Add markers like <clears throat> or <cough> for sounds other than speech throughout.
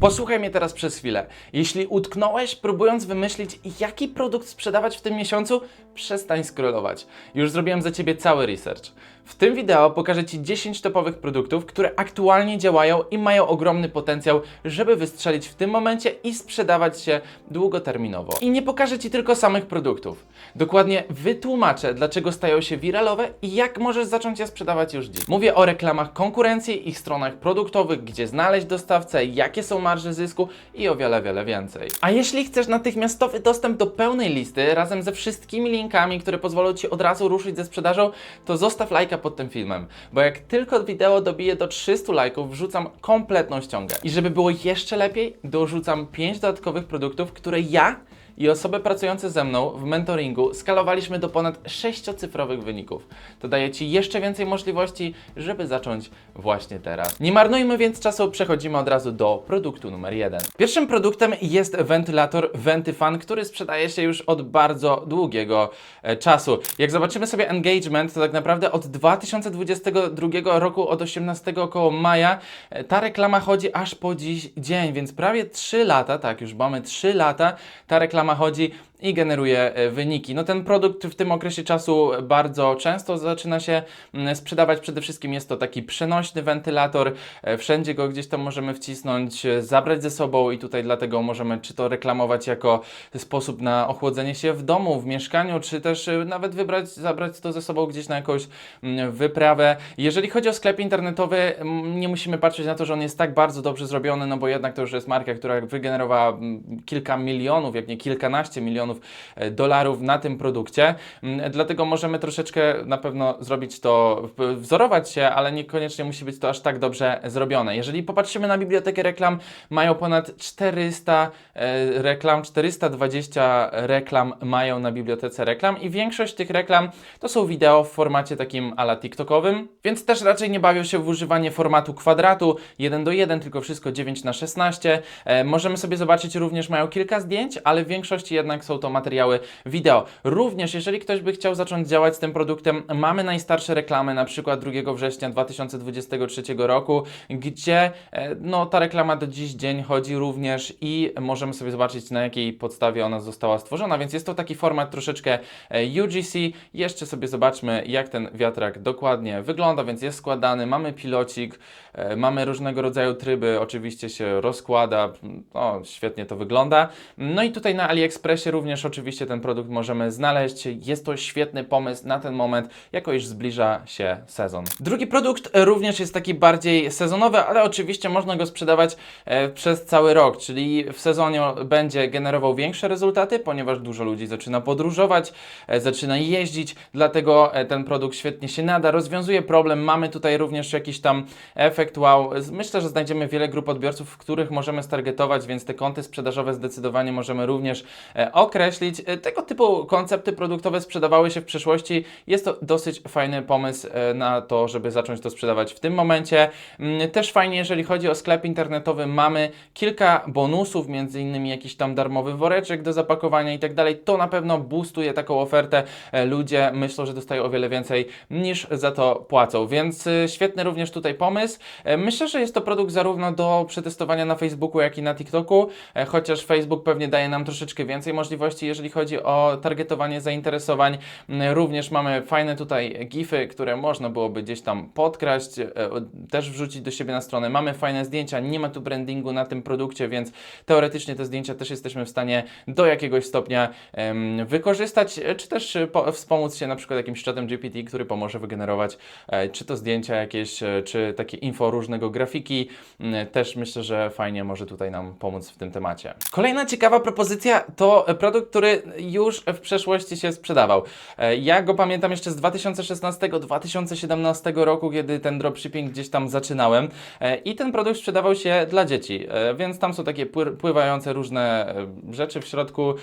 Posłuchaj mnie teraz przez chwilę. Jeśli utknąłeś, próbując wymyślić, jaki produkt sprzedawać w tym miesiącu, przestań scrollować. Już zrobiłem za ciebie cały research. W tym wideo pokażę Ci 10 topowych produktów, które aktualnie działają i mają ogromny potencjał, żeby wystrzelić w tym momencie i sprzedawać się długoterminowo. I nie pokażę Ci tylko samych produktów. Dokładnie wytłumaczę, dlaczego stają się wiralowe i jak możesz zacząć je sprzedawać już dziś. Mówię o reklamach konkurencji, ich stronach produktowych, gdzie znaleźć dostawcę, jakie są marże zysku i o wiele, wiele więcej. A jeśli chcesz natychmiastowy dostęp do pełnej listy razem ze wszystkimi linkami, które pozwolą Ci od razu ruszyć ze sprzedażą, to zostaw lajka pod tym filmem, bo jak tylko wideo dobije do 300 lajków, wrzucam kompletną ściągę. I żeby było jeszcze lepiej, dorzucam 5 dodatkowych produktów, które ja i osoby pracujące ze mną w mentoringu skalowaliśmy do ponad sześciocyfrowych wyników. To daje Ci jeszcze więcej możliwości, żeby zacząć właśnie teraz. Nie marnujmy więc czasu, przechodzimy od razu do produktu numer jeden. Pierwszym produktem jest wentylator Ventifan, który sprzedaje się już od bardzo długiego e, czasu. Jak zobaczymy sobie engagement, to tak naprawdę od 2022 roku, od 18 około maja, e, ta reklama chodzi aż po dziś dzień, więc prawie 3 lata, tak, już mamy 3 lata, ta reklama chodzi i generuje e, wyniki. No ten produkt w tym okresie czasu bardzo często zaczyna się mm, sprzedawać. Przede wszystkim jest to taki przenośny wentylator. E, Wszędzie go gdzieś tam możemy wcisnąć, e, zabrać ze sobą i tutaj dlatego możemy czy to reklamować jako sposób na ochłodzenie się w domu, w mieszkaniu, czy też nawet wybrać, zabrać to ze sobą gdzieś na jakąś mm, wyprawę. Jeżeli chodzi o sklep internetowy, nie musimy patrzeć na to, że on jest tak bardzo dobrze zrobiony, no bo jednak to już jest marka, która wygenerowała mm, kilka milionów, jak nie kilkanaście milionów e, dolarów na tym produkcie. Mm, Dlatego możemy troszeczkę na pewno zrobić to, wzorować się, ale niekoniecznie musi być to aż tak dobrze zrobione. Jeżeli popatrzymy na bibliotekę reklam, mają ponad 400 e, reklam, 420 reklam mają na bibliotece reklam i większość tych reklam to są wideo w formacie takim ala TikTokowym, więc też raczej nie bawią się w używanie formatu kwadratu 1 do 1, tylko wszystko 9 na 16. E, możemy sobie zobaczyć, również mają kilka zdjęć, ale w większości jednak są to materiały wideo. Również, jeżeli ktoś by chciał zacząć działać z tym produktem, mamy najstarsze reklamy, na przykład 2 września 2023 roku, gdzie e, no, ta reklama do dziś dzień chodzi również i możemy sobie zobaczyć, na jakiej podstawie ona została stworzona, więc jest to taki format troszeczkę e, UGC. Jeszcze sobie zobaczmy, jak ten wiatrak dokładnie wygląda, więc jest składany, mamy pilocik, e, mamy różnego rodzaju tryby, oczywiście się rozkłada, o, świetnie to wygląda. No i tutaj na AliExpressie również oczywiście ten produkt możemy znaleźć. Jest to świetny pomysł na ten moment, jako iż zbliża się sezon. Drugi produkt również jest taki bardziej sezonowy, ale oczywiście można go sprzedawać e, przez cały rok, czyli w sezonie będzie generował większe rezultaty, ponieważ dużo ludzi zaczyna podróżować, e, zaczyna jeździć, dlatego e, ten produkt świetnie się nada, rozwiązuje problem. Mamy tutaj również jakiś tam efekt wow. Myślę, że znajdziemy wiele grup odbiorców, których możemy stargetować, więc te konty sprzedażowe zdecydowanie możemy również e, E, Tego typu koncepty produktowe sprzedawały się w przeszłości. Jest to dosyć fajny pomysł e, na to, żeby zacząć to sprzedawać w tym momencie. Mm, Też fajnie, jeżeli chodzi o sklep internetowy, mamy kilka bonusów, między innymi jakiś tam darmowy woreczek do zapakowania i tak dalej. To na pewno boostuje taką ofertę. E, Ludzie myślą, że dostają o wiele więcej niż za to płacą, więc świetny również tutaj pomysł. Myślę, że jest to produkt zarówno do przetestowania na Facebooku, jak i na TikToku, chociaż Facebook pewnie daje nam troszeczkę więcej możliwości, jeżeli chodzi o targetowanie zainteresowań. Mm, Również mamy fajne tutaj gify, które można byłoby gdzieś tam podkraść, e, też wrzucić do siebie na stronę. Mamy fajne zdjęcia, nie ma tu brandingu na tym produkcie, więc teoretycznie te zdjęcia też jesteśmy w stanie do jakiegoś stopnia wykorzystać, e, czy też e, po, wspomóc się na przykład jakimś czatem GPT, który pomoże wygenerować czy to zdjęcia jakieś, czy takie info różnego grafiki. Mm, Też myślę, że fajnie może tutaj nam pomóc w tym temacie. Kolejna ciekawa propozycja to e, produkt, który już w przeszłości się sprzedawał. E, Ja go pamiętam jeszcze z 2016-2017 roku, kiedy ten dropshipping gdzieś tam zaczynałem E, i ten produkt sprzedawał się dla dzieci, e, więc tam są takie pły- pływające różne rzeczy w środku.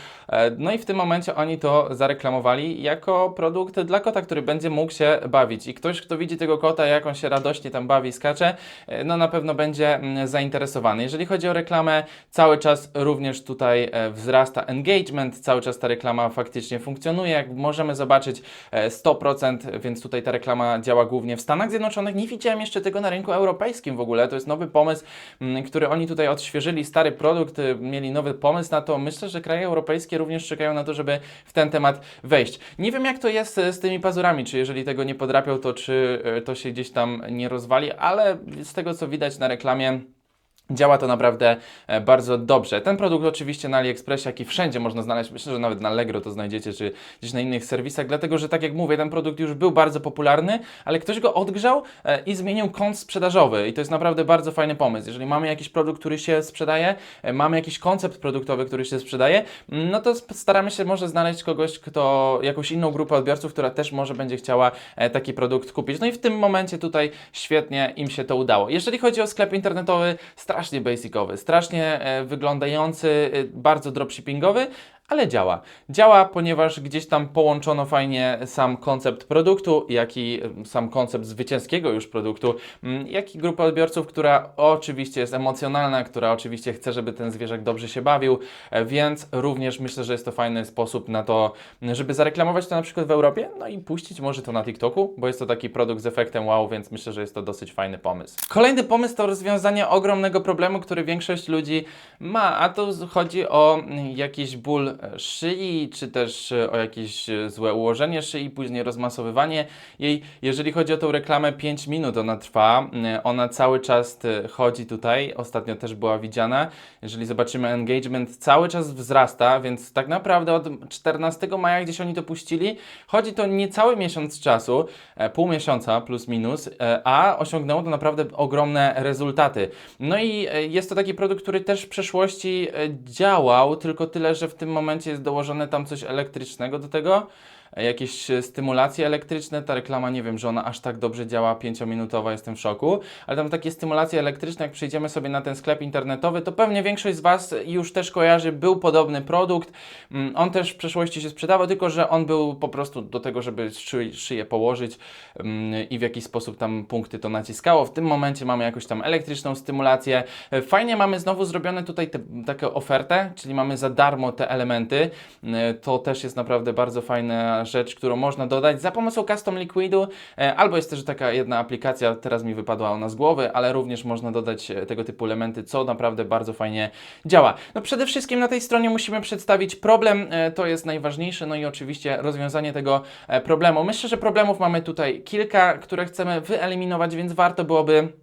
No i w tym momencie oni to zareklamowali jako produkt dla kota, który będzie mógł się bawić. I ktoś, kto widzi tego kota, jak on się radośnie tam bawi, skacze, no na pewno będzie mm, zainteresowany. Jeżeli chodzi o reklamę, cały czas również tutaj wzrasta engagement, engagement, cały czas ta reklama faktycznie funkcjonuje. Jak możemy zobaczyć, e, 100%, więc tutaj ta reklama działa głównie w Stanach Zjednoczonych. Nie widziałem jeszcze tego na rynku europejskim w ogóle. To jest nowy pomysł, mm, który oni tutaj odświeżyli. Stary produkt, y, mieli nowy pomysł na to. Myślę, że kraje europejskie również czekają na to, żeby w ten temat wejść. Nie wiem, jak to jest e, z tymi pazurami, czy jeżeli tego nie podrapią, to czy e, to się gdzieś tam nie rozwali, ale z tego, co widać na reklamie, Działa to naprawdę e, bardzo dobrze. Ten produkt oczywiście na AliExpressie, jak i wszędzie można znaleźć, myślę, że nawet na Allegro to znajdziecie, czy gdzieś na innych serwisach, dlatego że tak jak mówię, ten produkt już był bardzo popularny, ale ktoś go odgrzał e, i zmienił kąt sprzedażowy i to jest naprawdę bardzo fajny pomysł. Jeżeli mamy jakiś produkt, który się sprzedaje, e, mamy jakiś koncept produktowy, który się sprzedaje, mm, no to staramy się może znaleźć kogoś, kto, jakąś inną grupę odbiorców, która też może będzie chciała taki produkt kupić. No i w tym momencie tutaj świetnie im się to udało. Jeżeli chodzi o sklep internetowy, strasznie basicowy, strasznie e, wyglądający, e, bardzo dropshippingowy, ale działa. Działa, ponieważ gdzieś tam połączono fajnie sam koncept produktu, jak i sam koncept zwycięskiego już produktu, mm, jak i grupę odbiorców, która oczywiście jest emocjonalna, która oczywiście chce, żeby ten zwierzak dobrze się bawił, e, więc również myślę, że jest to fajny sposób na to, żeby zareklamować to na przykład w Europie, no i puścić może to na TikToku, bo jest to taki produkt z efektem wow, więc myślę, że jest to dosyć fajny pomysł. Kolejny pomysł to rozwiązanie ogromnego problemu, który większość ludzi ma, a to chodzi o mm, jakiś ból e, szyi, czy też e, o jakieś e, złe ułożenie szyi, później rozmasowywanie jej. Jeżeli chodzi o tą reklamę, 5 minut ona trwa, Mm, ona cały czas e, chodzi tutaj, ostatnio też była widziana. Jeżeli zobaczymy engagement, cały czas wzrasta, więc tak naprawdę od 14 maja gdzieś oni to puścili, chodzi to niecały miesiąc czasu, e, pół miesiąca plus minus, e, a osiągnęło to naprawdę ogromne rezultaty. No i e, jest to taki produkt, który też w przeszłości e, działał, tylko tyle, że w tym momencie jest dołożone tam coś elektrycznego do tego. Jakieś e, stymulacje elektryczne, ta reklama nie wiem, że ona aż tak dobrze działa, 5-minutowa, jestem w szoku, ale tam takie stymulacje elektryczne, jak przejdziemy sobie na ten sklep internetowy, to pewnie większość z Was już też kojarzy, był podobny produkt, Mm, on też w przeszłości się sprzedawał, tylko że on był po prostu do tego, żeby szy, szyję położyć mm, i w jakiś sposób tam punkty to naciskało. W tym momencie mamy jakąś tam elektryczną stymulację. E, Fajnie mamy znowu zrobione tutaj te, taką ofertę, czyli mamy za darmo te elementy. E, To też jest naprawdę bardzo rzecz, którą można dodać za pomocą Custom Liquidu, e, albo jest też taka jedna aplikacja, teraz mi wypadła ona z głowy, ale również można dodać e, tego typu elementy, co naprawdę bardzo fajnie działa. No przede wszystkim na tej stronie musimy przedstawić problem, e, to jest najważniejsze, no i oczywiście rozwiązanie tego problemu. Myślę, że problemów mamy tutaj kilka, które chcemy wyeliminować, więc warto byłoby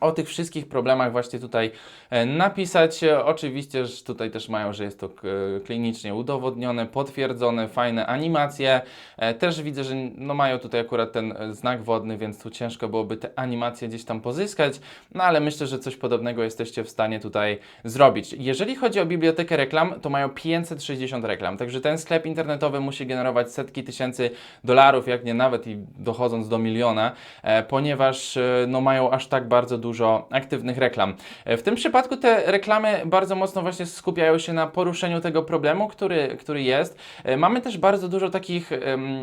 o tych wszystkich problemach właśnie tutaj e, napisać. E, Oczywiście, że tutaj też mają, że jest to k- klinicznie udowodnione, potwierdzone, fajne animacje. E, Też widzę, że no mają tutaj akurat ten e, znak wodny, więc tu ciężko byłoby te animacje gdzieś tam pozyskać, no ale myślę, że coś podobnego jesteście w stanie tutaj zrobić. Jeżeli chodzi o bibliotekę reklam, to mają 560 reklam, także ten sklep internetowy musi generować setki tysięcy dolarów, jak nie nawet i dochodząc do miliona, e, ponieważ e, no, mają aż tak bardzo dużo aktywnych reklam. E, W tym przypadku te reklamy bardzo mocno właśnie skupiają się na poruszeniu tego problemu, który, który jest. E, Mamy też bardzo dużo takich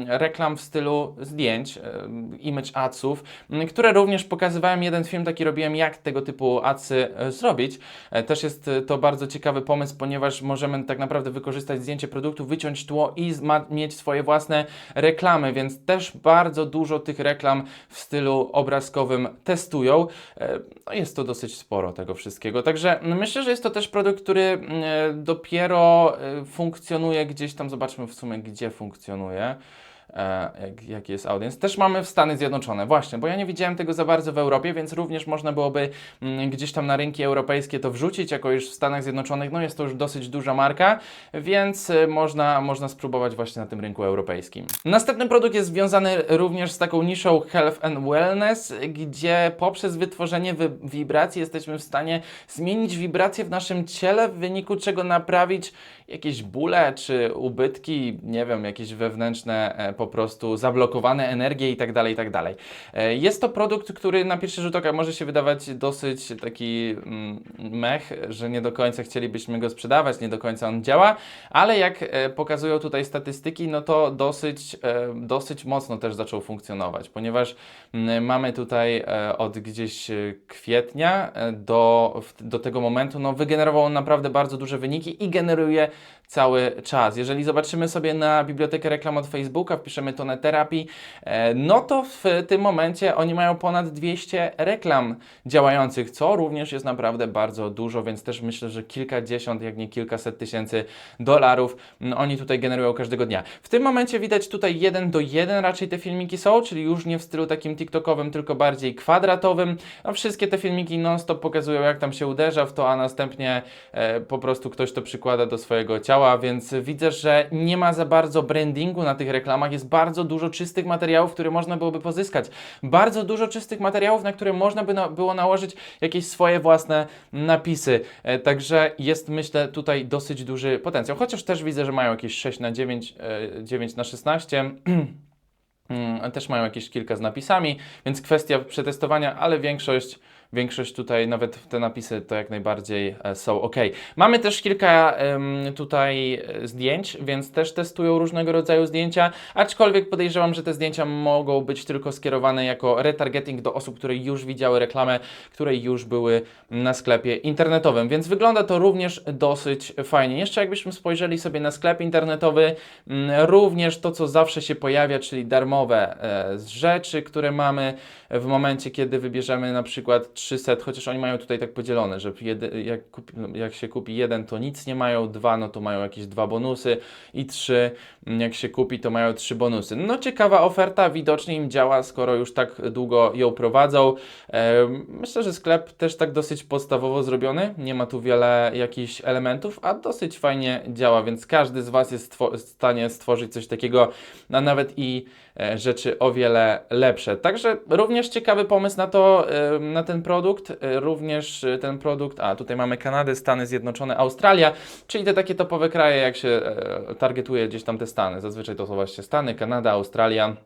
reklam w stylu zdjęć, image adsów, które również pokazywałem. Jeden film taki robiłem, jak tego typu adsy e, zrobić. Też jest to bardzo ciekawy pomysł, ponieważ możemy tak naprawdę wykorzystać zdjęcie produktu, wyciąć tło i mieć swoje własne reklamy, więc też bardzo dużo tych reklam w stylu obrazkowym testują. E, No jest to dosyć sporo tego wszystkiego. Także myślę, że jest to też produkt, który e, dopiero e, funkcjonuje gdzieś tam. Zobaczmy w sumie, gdzie funkcjonuje. E, jak, jaki jest audience. Też mamy w Stany Zjednoczone, właśnie, bo ja nie widziałem tego za bardzo w Europie, więc również można byłoby mm, gdzieś tam na rynki europejskie to wrzucić, jako już w Stanach Zjednoczonych, no jest to już dosyć duża marka, więc y, można, można spróbować właśnie na tym rynku europejskim. Następny produkt jest związany również z taką niszą Health and Wellness, gdzie poprzez wytworzenie wy- wibracji jesteśmy w stanie zmienić wibracje w naszym ciele, w wyniku czego naprawić jakieś bóle czy ubytki, nie wiem, jakieś wewnętrzne e, po prostu zablokowane energie i tak dalej, i tak dalej. E, Jest to produkt, który na pierwszy rzut oka może się wydawać dosyć taki mm, mech, że nie do końca chcielibyśmy go sprzedawać, nie do końca on działa, ale jak e, pokazują tutaj statystyki, no to dosyć, e, dosyć mocno też zaczął funkcjonować, ponieważ mm, mamy tutaj od gdzieś kwietnia do, do tego momentu, no wygenerował on naprawdę bardzo duże wyniki i generuje cały czas. Jeżeli zobaczymy sobie na bibliotekę reklam od Facebooka, wpiszemy tonę terapii, e, no to w tym momencie oni mają ponad 200 reklam działających, co również jest naprawdę bardzo dużo, więc też myślę, że kilkadziesiąt, jak nie kilkaset tysięcy dolarów mm, oni tutaj generują każdego dnia. W tym momencie widać tutaj jeden do jeden raczej te filmiki są, czyli już nie w stylu takim TikTokowym, tylko bardziej kwadratowym. No, wszystkie te filmiki non-stop pokazują, jak tam się uderza w to, a następnie e, po prostu ktoś to przykłada do swojego ciała, więc widzę, że nie ma za bardzo brandingu na tych reklamach. Jest bardzo dużo czystych materiałów, które można byłoby pozyskać. Bardzo dużo czystych materiałów, na które można by na, było nałożyć jakieś swoje własne napisy. E, także jest, myślę, tutaj dosyć duży potencjał. Chociaż też widzę, że mają jakieś 6 na 9, e, 9 na 16. <clears throat> Mm, Też mają jakieś kilka z napisami, więc kwestia przetestowania, ale większość, większość tutaj, nawet te napisy to jak najbardziej e, są ok. Mamy też kilka tutaj e, zdjęć, więc też testują różnego rodzaju zdjęcia, aczkolwiek podejrzewam, że te zdjęcia mogą być tylko skierowane jako retargeting do osób, które już widziały reklamę, które już były na sklepie internetowym, więc wygląda to również dosyć fajnie. Jeszcze jakbyśmy spojrzeli sobie na sklep internetowy, mm, również to, co zawsze się pojawia, czyli darmowe e, rzeczy, które mamy w momencie, kiedy wybierzemy na przykład 300, chociaż oni mają tutaj tak podzielone, że jedy, jak, kupi, jak się kupi jeden, to nic nie mają, dwa, no to mają jakieś dwa bonusy i trzy, jak się kupi, to mają trzy bonusy. No ciekawa oferta, widocznie im działa, skoro już tak długo ją prowadzą. Myślę, że sklep też tak dosyć podstawowo zrobiony, nie ma tu wiele jakichś elementów, a dosyć fajnie działa, więc każdy z Was jest w stanie stworzyć coś takiego, a nawet i e, rzeczy o wiele lepsze. Także również ciekawy pomysł na to, na ten produkt, e, również e, ten produkt, a tutaj mamy Kanadę, Stany Zjednoczone, Australia, czyli te takie topowe kraje, jak się targetuje gdzieś tam te Stany. Zazwyczaj to są właśnie Stany, Kanada, Australia.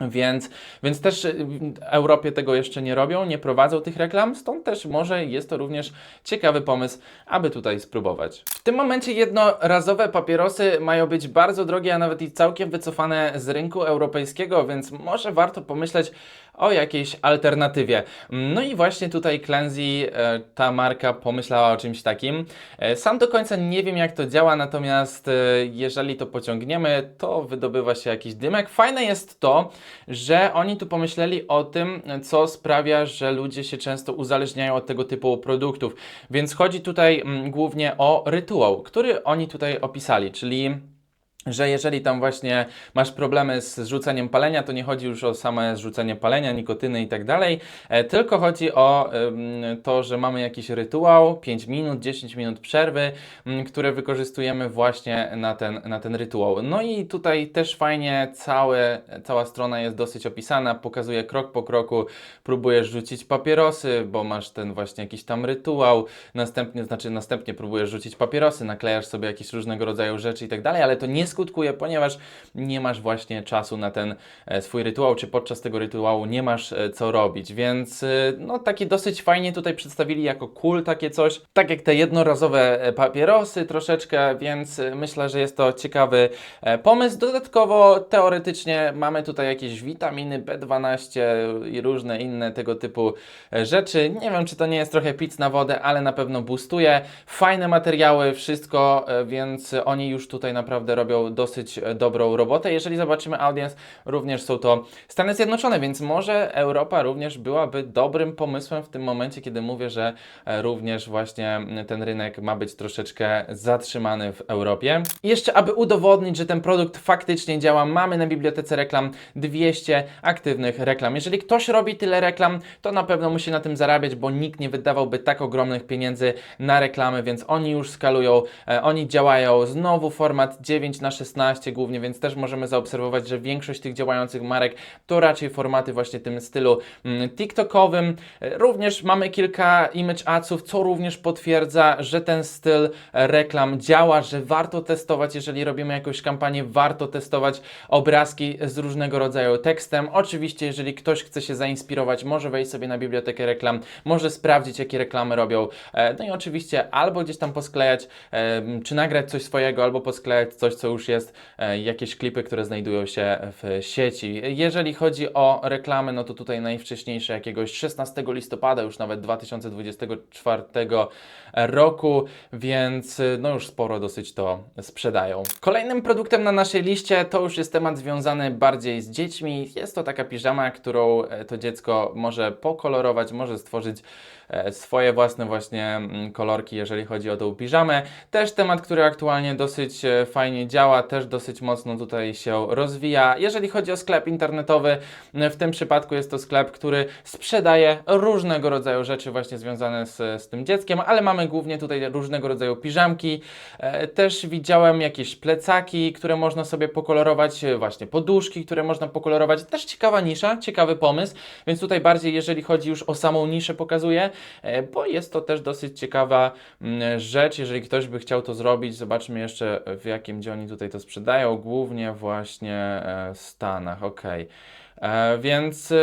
Więc, więc też y, w Europie tego jeszcze nie robią, nie prowadzą tych reklam, stąd też może jest to również ciekawy pomysł, aby tutaj spróbować. W tym momencie jednorazowe papierosy mają być bardzo drogie, a nawet i całkiem wycofane z rynku europejskiego, więc może warto pomyśleć o jakiejś alternatywie. No i właśnie tutaj Cleansy, e, ta marka pomyślała o czymś takim. E, Sam do końca nie wiem jak to działa, natomiast e, jeżeli to pociągniemy, to wydobywa się jakiś dymek. Fajne jest to, że oni tu pomyśleli o tym, co sprawia, że ludzie się często uzależniają od tego typu produktów. Więc chodzi tutaj mm, głównie o rytuał, który oni tutaj opisali, czyli że jeżeli tam właśnie masz problemy z zrzuceniem palenia, to nie chodzi już o same zrzucenie palenia, nikotyny i tak dalej, e, tylko chodzi o to, że mamy jakiś rytuał, 5 minut, 10 minut przerwy, które wykorzystujemy właśnie na ten, na ten rytuał. No i tutaj też fajnie całe, cała strona jest dosyć opisana, pokazuje krok po kroku, próbujesz rzucić papierosy, bo masz ten właśnie jakiś tam rytuał, następnie, znaczy następnie próbujesz rzucić papierosy, naklejasz sobie jakieś różnego rodzaju rzeczy i tak dalej, ale to nie skutkuje, ponieważ nie masz właśnie czasu na ten e, swój rytuał, czy podczas tego rytuału nie masz e, co robić, więc e, no takie dosyć fajnie tutaj przedstawili jako cool takie coś, tak jak te jednorazowe papierosy troszeczkę, więc myślę, że jest to ciekawy pomysł. Dodatkowo teoretycznie mamy tutaj jakieś witaminy B12 i różne inne tego typu rzeczy. Nie wiem, czy to nie jest trochę pic na wodę, ale na pewno boostuje. Fajne materiały, wszystko, więc oni już tutaj naprawdę robią dosyć e, dobrą robotę. Jeżeli zobaczymy audience, również są to Stany Zjednoczone, więc może Europa również byłaby dobrym pomysłem w tym momencie, kiedy mówię, że e, również właśnie ten rynek ma być troszeczkę zatrzymany w Europie. Jeszcze, aby udowodnić, że ten produkt faktycznie działa, mamy na bibliotece reklam 200 aktywnych reklam. Jeżeli ktoś robi tyle reklam, to na pewno musi na tym zarabiać, bo nikt nie wydawałby tak ogromnych pieniędzy na reklamy, więc oni już skalują, e, oni działają. Znowu format 9 na na 16 głównie, więc też możemy zaobserwować, że większość tych działających marek to raczej formaty właśnie tym stylu mm, TikTokowym. Również mamy kilka image adsów, co również potwierdza, że ten styl reklam działa, że warto testować, jeżeli robimy jakąś kampanię, warto testować obrazki z różnego rodzaju tekstem. Oczywiście, jeżeli ktoś chce się zainspirować, może wejść sobie na bibliotekę reklam, może sprawdzić, jakie reklamy robią. E, No i oczywiście albo gdzieś tam posklejać, e, czy nagrać coś swojego, albo posklejać coś, co już jest, e, jakieś klipy, które znajdują się w sieci. Jeżeli chodzi o reklamy, no to tutaj najwcześniejsze jakiegoś 16 listopada, już nawet 2024 roku, więc y, no już sporo dosyć to sprzedają. Kolejnym produktem na naszej liście to już jest temat związany bardziej z dziećmi. Jest to taka piżama, którą e, to dziecko może pokolorować, może stworzyć e, swoje własne właśnie mm, kolorki, jeżeli chodzi o tą piżamę. Też temat, który aktualnie dosyć e, fajnie działa, też dosyć mocno tutaj się rozwija. Jeżeli chodzi o sklep internetowy, w tym przypadku jest to sklep, który sprzedaje różnego rodzaju rzeczy właśnie związane z, z tym dzieckiem, ale mamy głównie tutaj różnego rodzaju piżamki. E, Też widziałem jakieś plecaki, które można sobie pokolorować, e, właśnie poduszki, które można pokolorować. Też ciekawa nisza, ciekawy pomysł, więc tutaj bardziej jeżeli chodzi już o samą niszę pokazuję, e, bo jest to też dosyć ciekawa mm, rzecz, jeżeli ktoś by chciał to zrobić. Zobaczmy jeszcze w jakim gdzie oni tutaj to sprzedają, głównie właśnie e, w Stanach, okej. E, Więc e,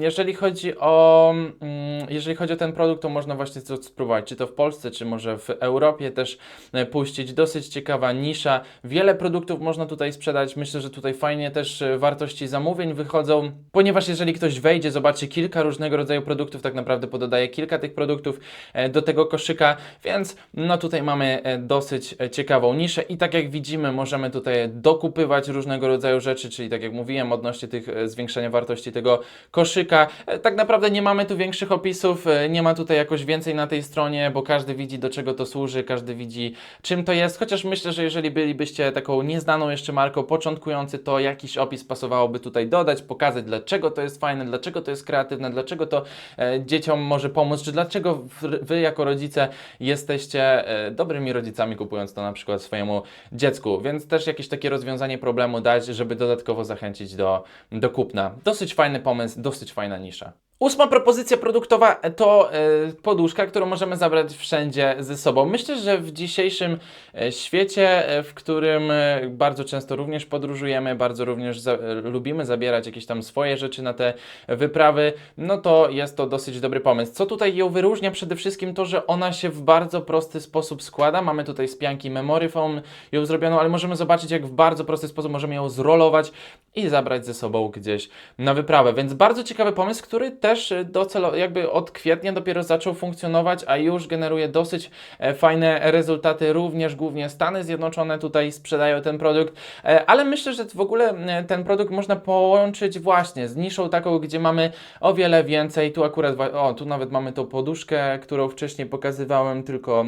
jeżeli chodzi o mm, jeżeli chodzi o ten produkt, to można właśnie spróbować, czy to w Polsce, czy może w Europie też e, puścić. Dosyć ciekawa nisza. Wiele produktów można tutaj sprzedać. Myślę, że tutaj fajnie też e, wartości zamówień wychodzą, ponieważ jeżeli ktoś wejdzie, zobaczy kilka różnego rodzaju produktów, tak naprawdę pododaje kilka tych produktów e, do tego koszyka, więc no tutaj mamy e, dosyć e, ciekawą niszę i tak jak widzimy, możemy tutaj dokupywać różnego rodzaju rzeczy, czyli tak jak mówiłem, odnośnie tych e, wartości tego koszyka. E, Tak naprawdę nie mamy tu większych opisów, e, nie ma tutaj jakoś więcej na tej stronie, bo każdy widzi do czego to służy, każdy widzi czym to jest, chociaż myślę, że jeżeli bylibyście taką nieznaną jeszcze marką, początkujący, to jakiś opis pasowałoby tutaj dodać, pokazać dlaczego to jest fajne, dlaczego to jest kreatywne, dlaczego to e, dzieciom może pomóc, czy dlaczego wy jako rodzice jesteście dobrymi rodzicami kupując to na przykład swojemu dziecku, więc też jakieś takie rozwiązanie problemu dać, żeby dodatkowo zachęcić do, do kupna. Dosyć fajny pomysł, dosyć fajna nisza. Ósma propozycja produktowa to e, poduszka, którą możemy zabrać wszędzie ze sobą. Myślę, że w dzisiejszym e, świecie, e, w którym bardzo często również podróżujemy, bardzo również za, lubimy zabierać jakieś tam swoje rzeczy na te wyprawy, no to jest to dosyć dobry pomysł. Co tutaj ją wyróżnia? Przede wszystkim to, że ona się w bardzo prosty sposób składa. Mamy tutaj z pianki memory foam ją zrobioną, ale możemy zobaczyć, jak w bardzo prosty sposób możemy ją zrolować i zabrać ze sobą gdzieś na wyprawę. Więc bardzo ciekawy pomysł, który też y, docelo, jakby od kwietnia dopiero zaczął funkcjonować, a już generuje dosyć e, fajne rezultaty. Również głównie Stany Zjednoczone tutaj sprzedają ten produkt, e, ale myślę, że w ogóle ten produkt można połączyć właśnie z niszą taką, gdzie mamy o wiele więcej. Tu akurat, o, tu nawet mamy tą poduszkę, którą wcześniej pokazywałem, tylko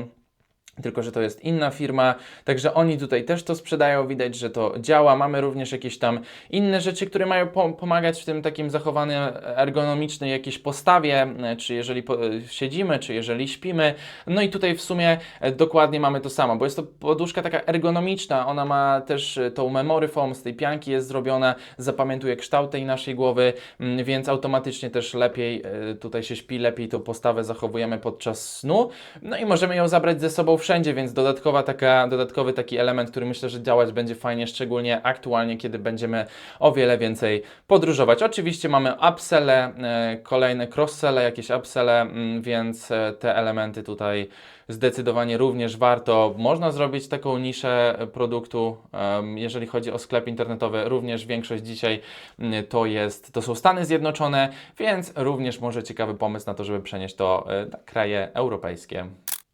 tylko, że to jest inna firma, także oni tutaj też to sprzedają, widać, że to działa. Mamy również jakieś tam inne rzeczy, które mają po pomagać w tym takim zachowaniu ergonomicznej jakiejś postawie, e, czy jeżeli po siedzimy, czy jeżeli śpimy. No i tutaj w sumie e, dokładnie mamy to samo, bo jest to poduszka taka ergonomiczna, ona ma też e, tą memory foam, z tej pianki jest zrobiona, zapamiętuje kształt tej naszej głowy, mm, więc automatycznie też lepiej e, tutaj się śpi, lepiej tą postawę zachowujemy podczas snu. No i możemy ją zabrać ze sobą wszędzie, więc dodatkowa taka, dodatkowy taki element, który myślę, że działać będzie fajnie, szczególnie aktualnie, kiedy będziemy o wiele więcej podróżować. Oczywiście mamy upselle, e, kolejne cross-selle, jakieś upselle, mm, więc e, te elementy tutaj zdecydowanie również warto. Można zrobić taką niszę produktu, em, jeżeli chodzi o sklep internetowy. Również większość dzisiaj mm, to jest, to są Stany Zjednoczone, więc również może ciekawy pomysł na to, żeby przenieść to e, na kraje europejskie.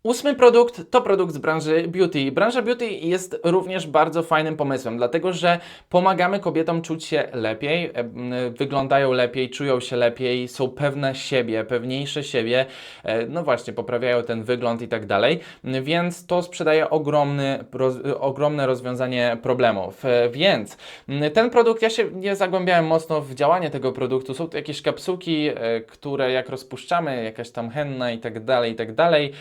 Ósmy produkt to produkt z branży beauty. Branża beauty jest również bardzo fajnym pomysłem, dlatego że pomagamy kobietom czuć się lepiej, wyglądają lepiej, czują się lepiej, są pewne siebie, pewniejsze siebie, e, no właśnie, poprawiają ten wygląd i tak dalej, więc to sprzedaje ogromny, roz, ogromne rozwiązanie problemów. E, Więc ten produkt, ja się nie zagłębiałem mocno w działanie tego produktu, są to jakieś kapsułki, e, które jak rozpuszczamy, jakaś tam henna i tak dalej, i tak dalej,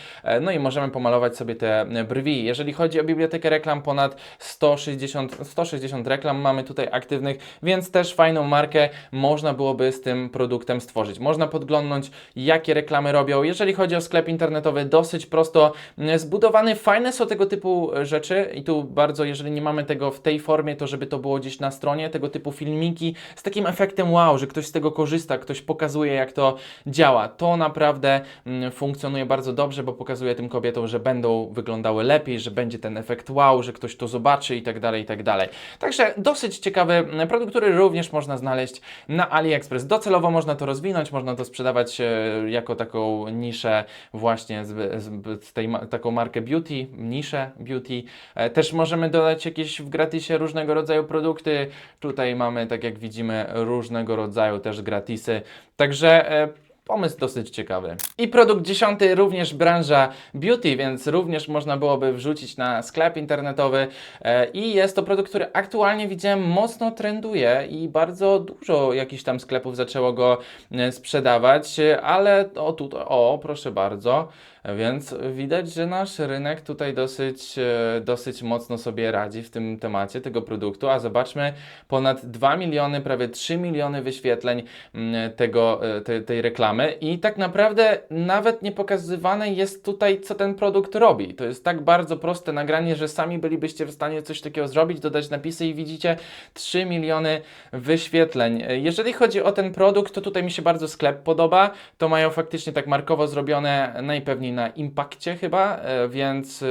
no no i możemy pomalować sobie te e, brwi. Jeżeli chodzi o bibliotekę reklam, ponad 160, 160 reklam mamy tutaj aktywnych, więc też fajną markę można byłoby z tym produktem stworzyć. Można podglądnąć, jakie reklamy robią. Jeżeli chodzi o sklep internetowy, dosyć prosto mm, zbudowany. Fajne są tego typu e, rzeczy i tu bardzo, jeżeli nie mamy tego w tej formie, to żeby to było gdzieś na stronie, tego typu filmiki z takim efektem wow, że ktoś z tego korzysta, ktoś pokazuje, jak to działa. To naprawdę mm, funkcjonuje bardzo dobrze, bo pokazuje tym kobietom, że będą wyglądały lepiej, że będzie ten efekt wow, że ktoś to zobaczy i tak dalej, i tak dalej. Także dosyć ciekawy produkt, który również można znaleźć na AliExpress. Docelowo można to rozwinąć, można to sprzedawać e, jako taką niszę właśnie z, z, z tej, taką markę beauty, niszę beauty. E, Też możemy dodać jakieś w gratisie różnego rodzaju produkty. Tutaj mamy, tak jak widzimy, różnego rodzaju też gratisy. Także e, Pomysł dosyć ciekawy. I produkt dziesiąty, również branża beauty, więc również można byłoby wrzucić na sklep internetowy. E, I jest to produkt, który aktualnie widziałem mocno trenduje i bardzo dużo jakichś tam sklepów zaczęło go e, sprzedawać, e, ale o tutaj, o proszę bardzo. Więc widać, że nasz rynek tutaj dosyć, e, dosyć mocno sobie radzi w tym temacie tego produktu. A zobaczmy, ponad 2 miliony, prawie 3 miliony wyświetleń mm, tego, e, te, tej reklamy. I tak naprawdę nawet nie pokazywane jest tutaj, co ten produkt robi. To jest tak bardzo proste nagranie, że sami bylibyście w stanie coś takiego zrobić, dodać napisy i widzicie 3 miliony wyświetleń. E, Jeżeli chodzi o ten produkt, to tutaj mi się bardzo sklep podoba. To mają faktycznie tak markowo zrobione, najpewniej na Impakcie chyba, e, więc, e,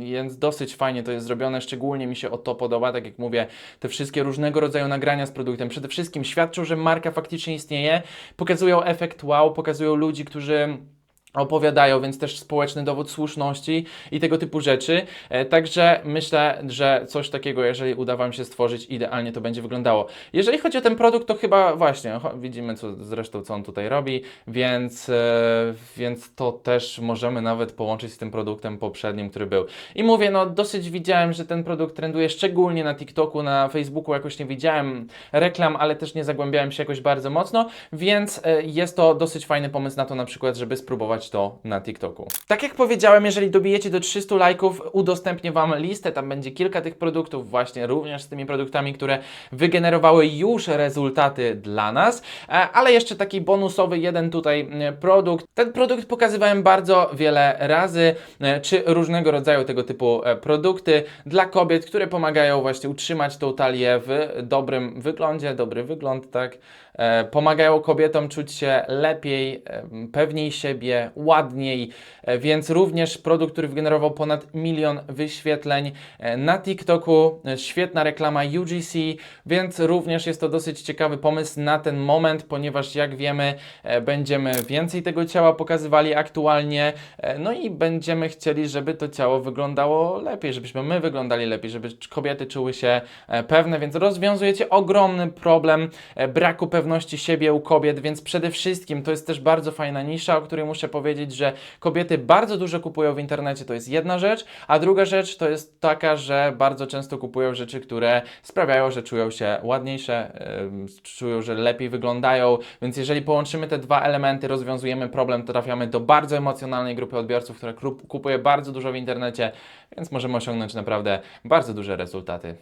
więc dosyć fajnie to jest zrobione. Szczególnie mi się o to podoba, tak jak mówię, te wszystkie różnego rodzaju nagrania z produktem. Przede wszystkim świadczą, że marka faktycznie istnieje, pokazują efekt wow, pokazują ludzi, którzy opowiadają, więc też społeczny dowód słuszności i tego typu rzeczy. E, Także myślę, że coś takiego, jeżeli uda Wam się stworzyć, idealnie to będzie wyglądało. Jeżeli chodzi o ten produkt, to chyba właśnie widzimy co, zresztą, co on tutaj robi, więc, e, więc to też możemy nawet połączyć z tym produktem poprzednim, który był. I mówię, no dosyć widziałem, że ten produkt trenduje, szczególnie na TikToku, na Facebooku jakoś nie widziałem reklam, ale też nie zagłębiałem się jakoś bardzo mocno, więc e, jest to dosyć fajny pomysł na to na przykład, żeby spróbować to na TikToku. Tak jak powiedziałem, jeżeli dobijecie do 300 lajków, udostępnię Wam listę, tam będzie kilka tych produktów, właśnie również z tymi produktami, które wygenerowały już rezultaty dla nas, E, ale jeszcze taki bonusowy jeden tutaj produkt. Ten produkt pokazywałem bardzo wiele razy, e, czy różnego rodzaju tego typu e, produkty dla kobiet, które pomagają właśnie utrzymać tą talię w dobrym wyglądzie, dobry wygląd, tak, pomagają kobietom czuć się lepiej, pewniej siebie, ładniej, e, więc również produkt, który wygenerował ponad milion wyświetleń e, na TikToku, e, świetna reklama UGC, więc również jest to dosyć ciekawy pomysł na ten moment, ponieważ jak wiemy, będziemy więcej tego ciała pokazywali aktualnie, no i będziemy chcieli, żeby to ciało wyglądało lepiej, żebyśmy my wyglądali lepiej, żeby kobiety czuły się pewne, więc rozwiązujecie ogromny problem braku pewności siebie u kobiet, więc przede wszystkim to jest też bardzo fajna nisza, o której muszę powiedzieć, że kobiety bardzo dużo kupują w internecie, to jest jedna rzecz, a druga rzecz to jest taka, że bardzo często kupują rzeczy, które sprawiają, że czują się ładniejsze, czują, że lepiej wyglądają, więc jeżeli połączymy te dwa elementy, rozwiązujemy problem, trafiamy do bardzo emocjonalnej grupy odbiorców, która kupuje bardzo dużo w internecie, więc możemy osiągnąć naprawdę bardzo duże rezultaty.